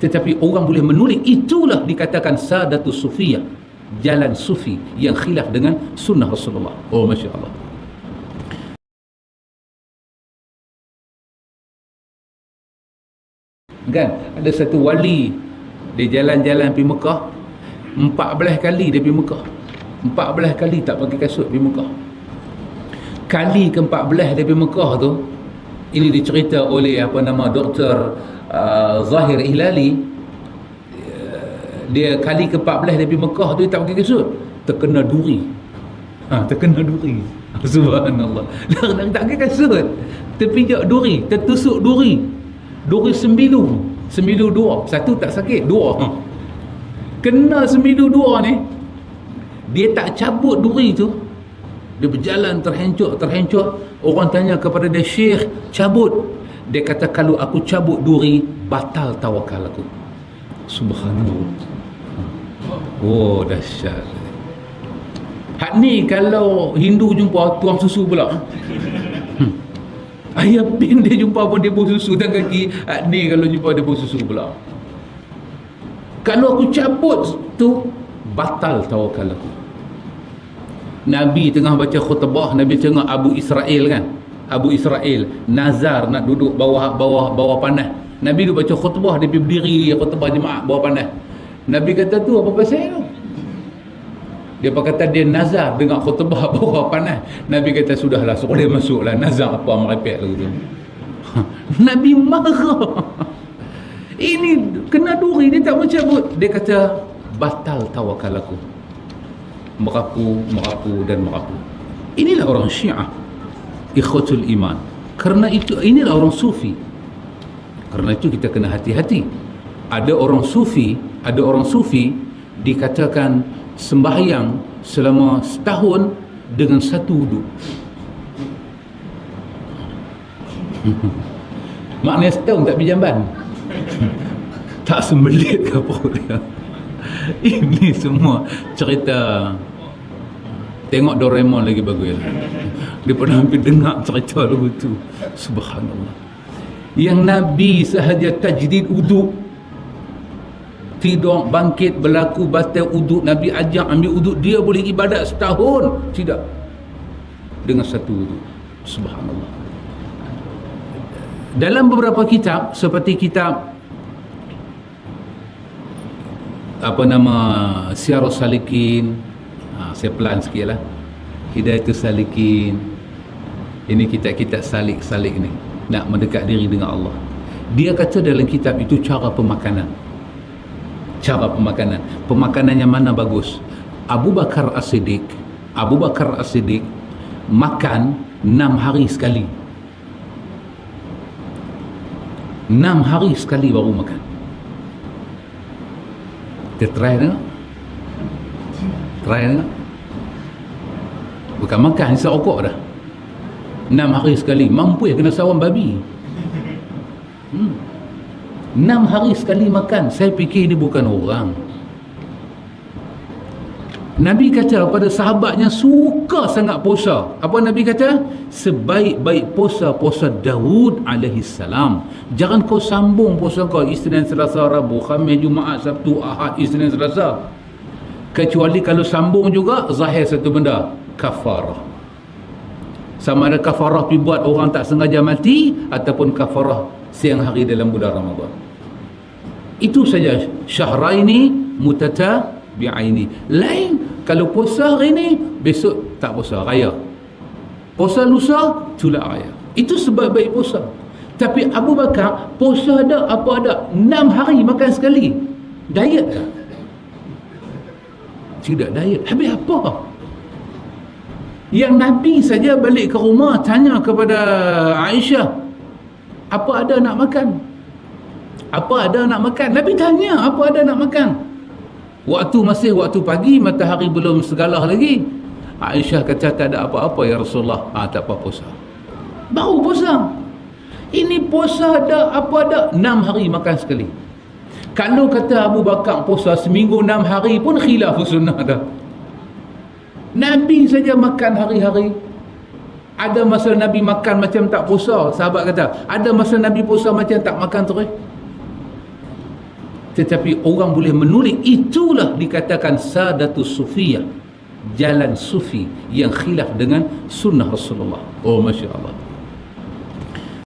tetapi orang boleh menulis. Itulah dikatakan sadatus sufiyah jalan sufi yang khilaf dengan sunnah Rasulullah. Oh Masya Allah kan? Ada satu wali dia jalan-jalan pergi Mekah. 14 kali dia pergi Mekah. 14 kali tak pakai kasut pergi Mekah. Kali ke-14 dia pergi Mekah tu ini dicerita oleh apa nama Dr. Uh, Zahir Hilali uh, dia kali ke-14 dia pergi Mekah tu dia tak pakai kasut terkena duri. Ha, terkena duri. Subhanallah. Dia tak pakai kasut terpijak duri tertusuk duri. Duri sembilu. Sembilu dua. Satu tak sakit dua. Ha. kena sembilu dua ni dia tak cabut duri tu. Dia berjalan terhencuk terhencuk orang tanya kepada dia syekh cabut dia kata kalau aku cabut duri batal tawakal aku subhanallah oh dahsyat hak ni kalau Hindu jumpa tuang susu pula hmm. Ayah bin dia jumpa pun dia susu dan kaki ah, ni kalau jumpa dia susu pula. Kalau aku cabut tu batal tawakal aku. Nabi tengah baca khutbah, Nabi tengok Abu Israel kan. Abu Israel nazar nak duduk bawah bawah bawah panas. Nabi tu baca khutbah dia berdiri khutbah jemaah bawah panas. Nabi kata tu apa pasal tu? dia kata dia nazar dengan khutbah bawah panas Nabi kata sudahlah suruh dia masuklah. Nazar apa merepek lagu tu? Nabi marah. Ini kena duri dia tak mencabut dia kata batal tawakal aku. Merapu merapu dan merapu. Inilah orang syiah ikhwatul iman. Kerana itu inilah orang sufi. Kerana itu kita kena hati-hati. Ada orang sufi ada orang sufi dikatakan sembahyang selama setahun dengan satu wuduk. Maknanya setahun tak berjamban. Tak sembelit ke apa. Ini semua cerita tengok Doraemon lagi bagus. Dia pernah hampir dengar cerita lagu tu. Subhanallah. Yang Nabi sahaja tajdid uduk. Tidur bangkit berlaku batal uduk. Nabi ajak ambil uduk. Dia boleh ibadat setahun. Tidak. Dengan satu uduk. Subhanallah. Dalam beberapa kitab seperti kitab apa nama Syiarus Salikin ha, saya pelan sikit lah Hidayatul Salikin ini kitab-kitab salik-salik ni. Nak mendekat diri dengan Allah. Dia kata dalam kitab itu cara pemakanan. Cara pemakanan. Pemakanan yang mana bagus? Abu Bakar As-Siddiq Abu Bakar As-Siddiq makan 6 hari sekali. 6 hari sekali baru makan. Kita try tengok try tengok bukan makan hisap okok dah. 6 hari sekali. Mampu ya kena sawan babi? Hmm. Hari sekali makan. Saya fikir ini bukan orang. Nabi kata pada sahabatnya suka sangat puasa. Apa Nabi kata? Sebaik-baik puasa puasa Daud alaihi salam jangan kau sambung puasa kau Isnin Selasa Rabu Khamis Jumaat Sabtu Ahad Isnin Selasa kecuali kalau sambung juga zahir satu benda kafarah. Sama ada kafarah pergi buat orang tak sengaja mati ataupun kafarah siang hari dalam bulan Ramadan. Itu saja syahraini mutatabi'aini. Lain kalau puasa hari ni besok tak puasa raya. Puasa lusa tulak raya. Itu sebab baik puasa. Tapi Abu Bakar puasa ada apa ada? 6 hari makan sekali. Diet ke tidak diet habis apa? Yang Nabi saja balik ke rumah tanya kepada Aisyah apa ada nak makan? Apa ada nak makan? Nabi tanya apa ada nak makan? Waktu masih waktu pagi matahari belum segalah lagi. Aisyah kata tak ada apa-apa ya Rasulullah. Ah, tak apa puasa. Baru puasa. Ini puasa ada apa ada? Enam hari makan sekali kalau kata Abu Bakar puasa seminggu enam hari pun khilaf sunnah dah. Nabi saja makan hari-hari. Ada masa Nabi makan macam tak puasa sahabat kata. Ada masa Nabi puasa macam tak makan terus. Tetapi orang boleh menulis itulah dikatakan sadatus sufiyah jalan sufi yang khilaf dengan sunnah Rasulullah. Oh Masya Allah